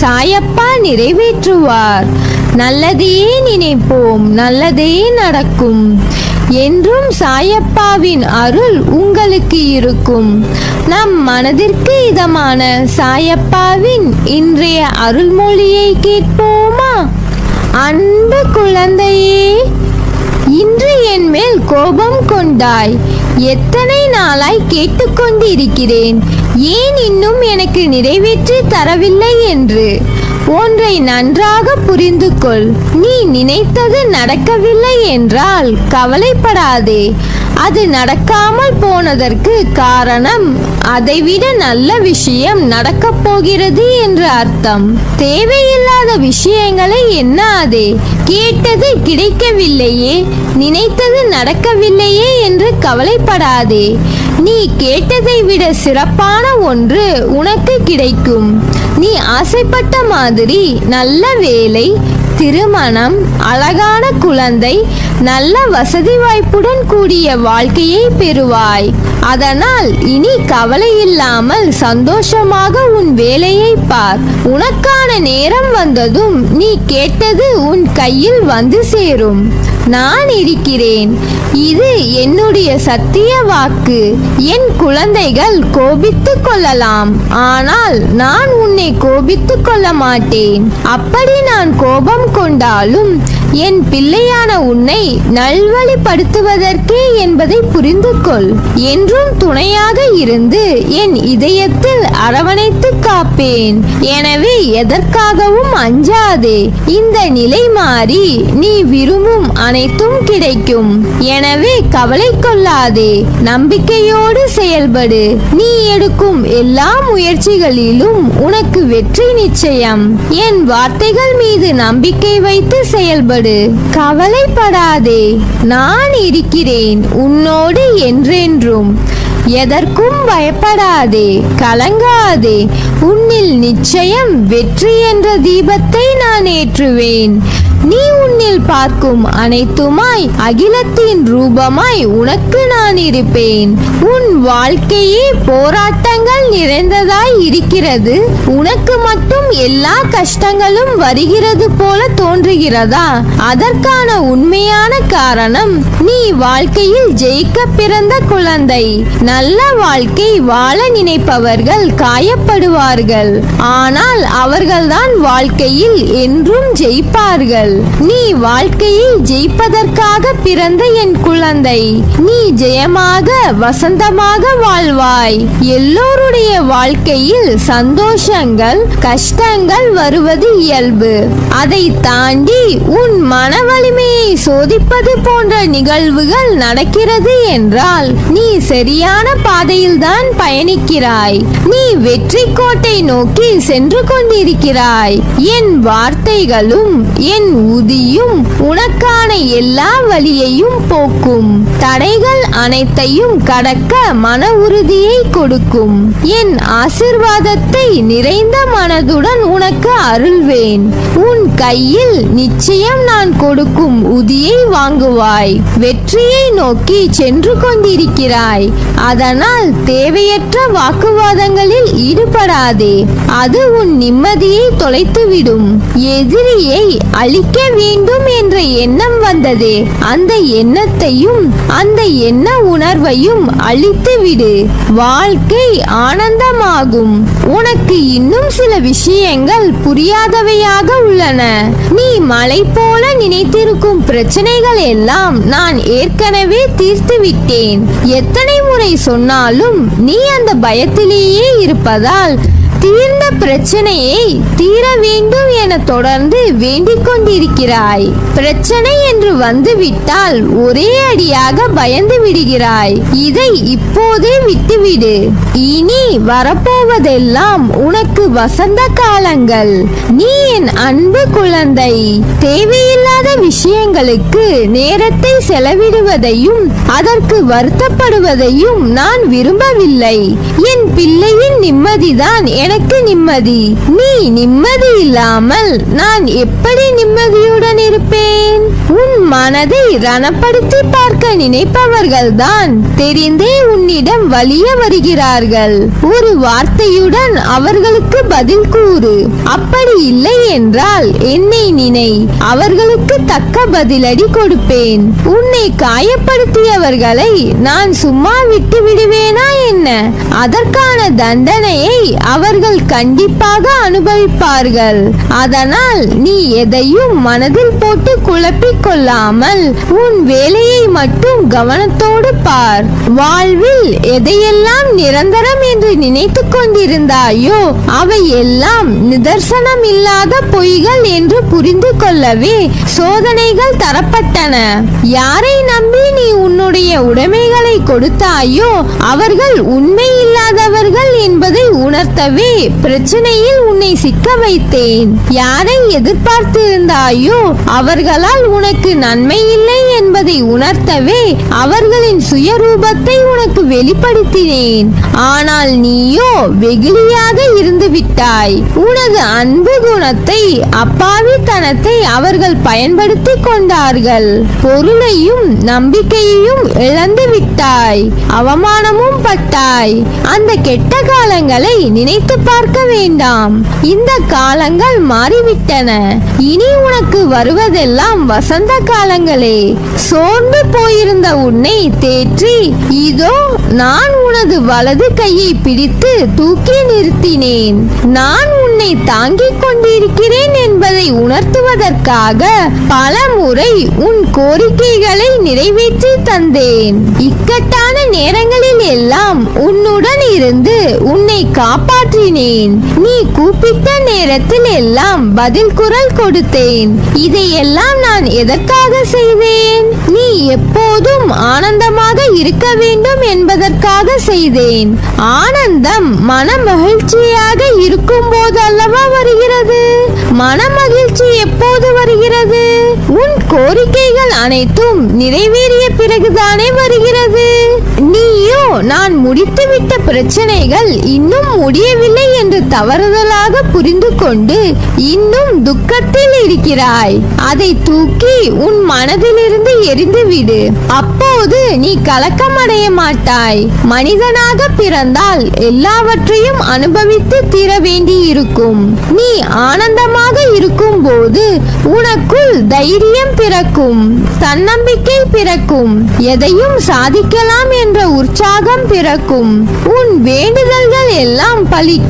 சாயப்பா நிறைவேற்றுவார். நல்லதையே நினைப்போம் நல்லதே நடக்கும். என்றும் சாயப்பாவின் அருள் உங்களுக்கு இருக்கும். நம் மனதிற்கு இதமான சாயப்பாவின் இன்றைய அருள்மொழியை கேட்போமா? அன்பு குழந்தையே இன்று என் மேல் கோபம் கொண்டாய். எத்தனை நாளாய் கேட்டுக்கொண்டிருக்கிறேன்? ஏன் இன்னும் எனக்கு நிறைவேற்றி தரவில்லை என்று? ஒன்றை நன்றாக புரிந்து கொள் நீ நினைத்தது நடக்கவில்லை என்றால் கவலைப்படாதே. அது நடக்காமல் போனதற்கு காரணம் அதைவிட நல்ல விஷயம் நடக்கப் போகிறது என்று அர்த்தம். தேவையில்லாத விஷயங்களை எண்ணாதே. கேட்டது கிடைக்கவில்லையே. நினைத்தது நடக்கவில்லையே என்று கவலைப்படாதே. நீ கேட்டதை விட சிறப்பான ஒன்று உனக்கு கிடைக்கும். நீ ஆசைப்பட்ட மாதிரி நல்ல வேலை திருமணம் அழகான குழந்தை நல்ல வசதி வாய்ப்புடன் கூடிய வாழ்க்கையை பெறுவாய். அதனால் இனி கவலை இல்லாமல் சந்தோஷமாக உன் வேலையை பார். உனக்கான நேரம் வந்ததும் நீ கேட்டது உன் கையில் வந்து சேரும். நான் இருக்கிறேன். இது என்னுடைய சத்திய வாக்கு. என் குழந்தைகள் கோபித்துக் கொள்ளலாம். ஆனால் நான் உன்னை கோபித்துக் கொள்ள மாட்டேன். அப்படி நான் கோபம் கொண்டாலும் என் பிள்ளையான உன்னை நல்வழிப்படுத்துவதற்கே என்பதை புரிந்து கொள் என்றும் துணையாக இருந்து என் இதயத்தில் அரவணைத்து காப்பேன். எனவே எதற்காகவும் அஞ்சாதே. இந்த நிலை மாறி நீ விரும்பும் அனைத்தும் கிடைக்கும். எனவே கவலை கொள்ளாதே. நம்பிக்கையோடு செயல்படு. நீ எடுக்கும் எல்லா முயற்சிகளிலும் உனக்கு வெற்றி நிச்சயம். என் வார்த்தைகள் மீது நம்பிக்கை வைத்து செயல்படு. கவலைப்படாதே. நான் இருக்கிறேன் உன்னோடு என்றென்றும். எதற்கும் பயப்படாதே கலங்காதே. உன்னில் நிச்சயம் வெற்றி என்ற தீபத்தை நான் ஏற்றுவேன். நீ உன்னில் பார்க்கும் அனைத்துமாய் அகிலத்தின் ரூபமாய் உனக்கு நான் இருப்பேன். உன் வாழ்க்கையே போராட்டங்கள் நிறைந்ததாய் இருக்கிறது. உனக்கு மட்டும் எல்லா கஷ்டங்களும் வருகிறது போல தோன்றுகிறதா? அதற்கான உண்மையான காரணம் நீ வாழ்க்கையில் ஜெயிக்க பிறந்த குழந்தை. நல்ல வாழ்க்கை வாழ நினைப்பவர்கள் காயப்படுவார்கள். ஆனால் அவர்கள்தான் வாழ்க்கையில் என்றும் ஜெயிப்பார்கள். நீ வாழ்க்கையில் ஜெயிப்பதற்காக பிறந்த என் குழந்தை. நீ ஜெயமாக வசந்தமாக வாழ்வாய். எல்லோருடைய வாழ்க்கையில் சந்தோஷங்கள் கஷ்டங்கள் வருவது இயல்பு. அதை தாண்டி உன் மன வலிமையை சோதிப்பது போன்ற நிகழ்வுகள் நடக்கிறது என்றால் நீ சரியான பாதையில்தான் பயணிக்கிறாய். நீ வெற்றி கோட்டை நோக்கி சென்று கொண்டிருக்கிறாய். என் வார்த்தைகளும் என் உதியும் உனக்கான எல்லா வழியையும் போக்கும். தடைகள் அனைத்தையும் கடக்க மன உறுதியை கொடுக்கும். என் ஆசிர்வாதத்தை நிறைந்த மனதுடன் உனக்கு அருள்வேன். உன் கையில் நிச்சயம் நான் கொடுக்கும் உதியை வாங்குவாய். வெற்றியை நோக்கி சென்று கொண்டிருக்கிறாய். அதனால் தேவையற்ற வாக்குவாதங்களில் ஈடுபடாதே. அது உன் நிம்மதியை தொலைத்துவிடும். எதிரியை அழி அழிக்க வேண்டும் என்ற எண்ணம் வந்ததே. அந்த எண்ணத்தையும் அந்த எண்ண உணர்வையும் அழித்துவிடு. வாழ்க்கை ஆனந்தமாகும். உனக்கு இன்னும் சில விஷயங்கள் புரியாதவையாக உள்ளன. நீ மலை போல நினைத்திருக்கும் பிரச்சனைகள் எல்லாம் நான் ஏற்கனவே தீர்த்து விட்டேன் எத்தனை முறை சொன்னாலும் நீ அந்த பயத்திலேயே இருப்பதால் தீர்ந்த பிரச்சனையை தீர வேண்டும் என தொடர்ந்து வேண்டிக் கொண்டிருக்கிறாய். பிரச்சனை என்று வந்துவிட்டால் ஒரே அடியாக பயந்து விடுகிறாய். இதை இப்போதே விட்டுவிடு. இனி வரப்போவதெல்லாம் உனக்கு வசந்த காலங்கள். நீ என் அன்பு குழந்தை. தேவையில்லாத விஷயங்களுக்கு நேரத்தை செலவிடுவதையும் அதற்கு வருத்தப்படுவதையும் நான் விரும்பவில்லை. என் பிள்ளையின் நிம்மதிதான் என எனக்கு நிம்மதி. நீ நிம்மதி இல்லாமல் நான் எப்படி நிம்மதியுடன் இருப்பேன்? உன் மனதை ரணப்படுத்தி பார்க்க நினைப்பவர்கள் தான் தெரிந்தே உன்னிடம் வலிய வருகிறார்கள். ஒரு வார்த்தையுடன் அவர்களுக்கு பதில் கூறு. அப்படி இல்லை என்றால் என்னை நினை. அவர்களுக்கு தக்க பதிலடி கொடுப்பேன். உன்னை காயப்படுத்தியவர்களை நான் சும்மா விட்டு விடுவேனா என்ன? அதற்கான தண்டனையை அவர் அவர்கள் கண்டிப்பாக அனுபவிப்பார்கள். அதனால் நீ எதையும் மனதில் போட்டு குழப்பிக் கொள்ளாமல் உன் வேலையை மட்டும் கவனத்தோடு பார். வாழ்வில் எதையெல்லாம் நிரந்தரம் என்று நினைத்துக் கொண்டிருந்தாயோ அவை எல்லாம் நிதர்சனம் இல்லாத பொய்கள் என்று புரிந்து கொள்ளவே சோதனைகள் தரப்பட்டன. யாரை நம்பி நீ உன்னுடைய உடைமைகளை கொடுத்தாயோ அவர்கள் உண்மை இல்லாதவர்கள் என்பதை உணர்த்தவே பிரச்சனையில் உன்னை சிக்க வைத்தேன். யாரை எதிர்பார்த்திருந்தாயோ அவர்களால் உனக்கு நன்மை இல்லை என்பதை உணர்த்தவே அவர்களின் சுயரூபத்தை உனக்கு வெளிப்படுத்தினேன். ஆனால் நீயோ வெகுளியாக இருந்து விட்டாய் உனது அன்பு குணத்தை அப்பாவித்தனத்தை அவர்கள் பயன்படுத்தி கொண்டார்கள். பொருளையும் நம்பிக்கையையும் இழந்து விட்டாய் அவமானமும் பட்டாய். அந்த கெட்ட காலங்களை நினைத்து பார்க்க வேண்டாம். இந்த காலங்கள் மாறிவிட்டன. இனி உனக்கு வருவதெல்லாம் வசந்த காலங்களே. சோர்ந்து போயிருந்த உன்னை தேற்றி இதோ நான் உனது வலது கையை பிடித்து தூக்கி நிறுத்தினேன். நான் உன்னை தாங்கிக் கொண்டிருக்கிறேன் என்பதை உணர்த்துவதற்காக பல முறை உன் கோரிக்கைகளை நிறைவேற்றி தந்தேன். இக்கட்டான நேரங்களில் எல்லாம் உன்னுடன் இருந்து உன்னை காப்பாற்றி காப்பாற்றினேன் நீ கூப்பிட்ட நேரத்தில் எல்லாம் பதில் குரல் கொடுத்தேன். இதையெல்லாம் நான் எதற்காக செய்தேன் நீ எப்போதும் ஆனந்தமாக இருக்க வேண்டும் என்பதற்காக செய்தேன். ஆனந்தம் மன மகிழ்ச்சியாக இருக்கும் போது அல்லவா வருகிறது? மன மகிழ்ச்சி எப்போது வருகிறது? உன் கோரிக்கைகள் அனைத்தும் நிறைவேறிய பிறகுதானே வருகிறது? நீயோ நான் முடித்துவிட்ட பிரச்சனைகள் இன்னும் முடியவில்லை என்று தவறுதலாக புரிந்து கொண்டு இன்னும் துக்கத்தில் இருக்கிறாய். அதை தூக்கி உன் மனதிலிருந்து எரிந்துவிடு அப்போது நீ கலக்கமடைய மாட்டாய். மனிதனாக பிறந்தால் எல்லாவற்றையும் அனுபவித்து தீர வேண்டியிருக்கும். நீ ஆனந்தமாக இருக்கும் போது உனக்குள் தைரியம் பிறக்கும். தன்னம்பிக்கை பிறக்கும். எதையும் சாதிக்கலாம் என்ற உற்சாகம் பிறக்கும். உன் வேண்டுதல்கள் எல்லாம் பலிக்கும்.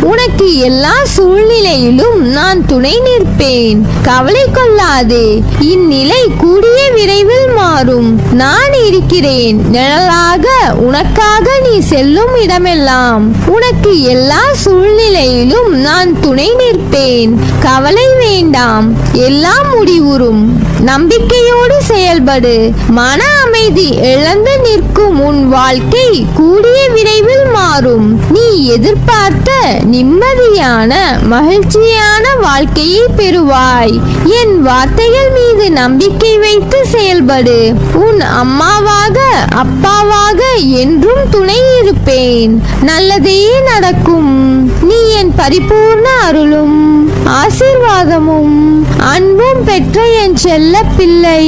உனக்கு எல்லா சூழ்நிலையிலும் நான் துணை நிற்பேன். கவலை கொள்ளாதே. இந்நிலை கூடிய விரைவில் மாறும். நான் இருக்கிறேன். நிழலாக உனக்காக நீ செல்லும் இடமெல்லாம். உனக்கு எல்லா சூழ்நிலையிலும் நான் துணை நிற்பேன். கவலை வேண்டாம். எல்லாம் முடிவுறும். நம்பிக்கையோடு செயல்படு. மன அமைதி இழந்து நிற்கும் உன் வாழ்க்கை கூடிய விரைவில் மாறும். நீ எதிர்பார்த்த நிம்மதியான மகிழ்ச்சியான வாழ்க்கையை பெறுவாய். என் வார்த்தைகள் மீது நம்பிக்கை வைத்து செயல்படு. உன் அம்மாவாக அப்பாவாக என்றும் துணை இருப்பேன். நல்லதே நடக்கும். நீ என் பரிபூர்ண அருளும். ஆசீர்வாதமும் அன்பும் பெற்ற என் செல்ல பிள்ளை